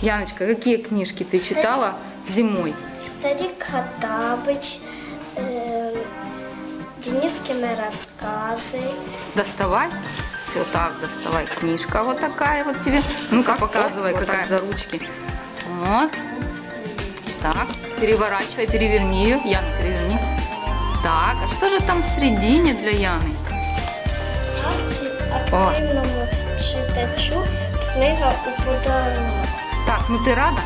Яночка, какие книжки ты читала зимой? Старик Хаттабыч, э, Денискины рассказы. Доставай. Все так, доставай. Книжка вот такая вот тебе. Ну-ка, показывай, вот какая за ручки. Вот. Так, переворачивай, переверни ее. Яна, переверни. Так, а что же там в середине для Яны? Активному читачу книга у подарунок. Так, ну ты рада?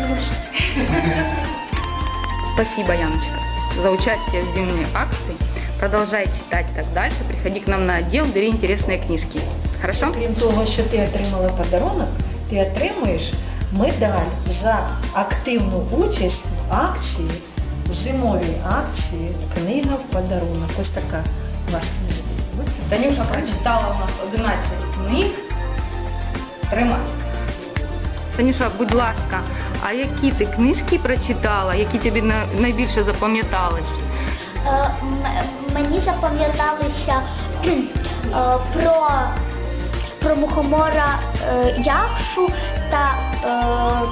Дуже. Спасибо, Яночка, за участие в зимней акции. Продолжай читать так дальше. Приходи к нам на отдел, бери интересные книжки. Хорошо? Крім того, що ти отримала подарунок, ти отримуєш медаль за активну участь в акції, в зимовій акції Книга в подарунок. Ось така у вас книга. Танюша прочитала у нас 11 книг. Тримай. Танюша, будь ласка, а які ти книжки прочитала, які тобі найбільше запам'ятались? Е, Мені запам'яталися е, про, про мухомора е, Якшу та, е,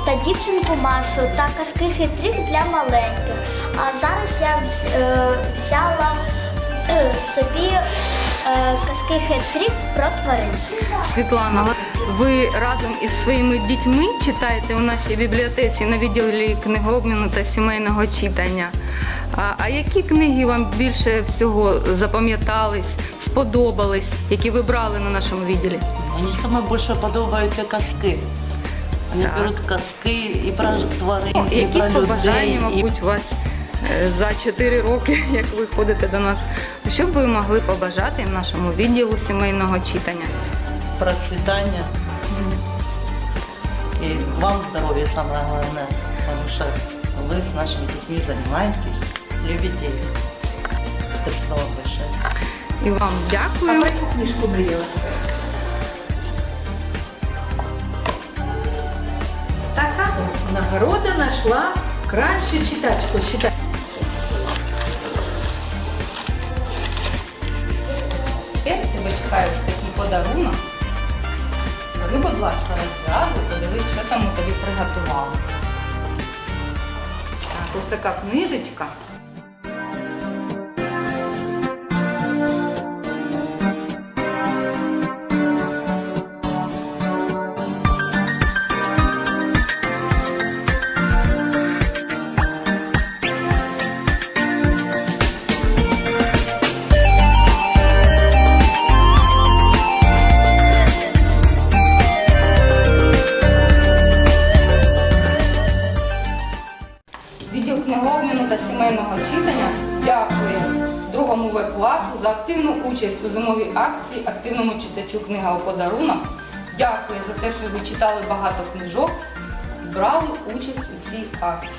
та дівчинку Машу та казки хитрих для маленьких. А зараз я е, взяла е, собі е, казки хитрих про тварин. Світлана, ви разом із своїми дітьми читаєте у нашій бібліотеці на відділі книгообміну та сімейного читання. А, а які книги вам більше всього запам'ятались, сподобались, які ви брали на нашому відділі? Мені саме більше подобаються казки. Вони Так. беруть казки і про тварин, і Які про побажання, людей. І мабуть, у вас е, за 4 роки, як ви ходите до нас? Що б ви могли побажати нашому відділу сімейного читання? Процвітання. І вам здоров'я саме головне, тому що ви з нашими дітьми займаєтесь, любите їх. Спасибо вам большое. І вам А дякую. про яку книжку мріяла? Така нагорода знайшла кращу читачку. Читай. Я тебе чекаю такий подарунок. Бери, будь ласка, розв'язуй, подивись, що там у тобі приготували. Так, ось така книжечка. Книгообміну читання дякує другому В класу за активну участь у зимовій акції активному читачу книга у подарунок. Дякую за те, що ви читали багато книжок і брали участь у цій акції.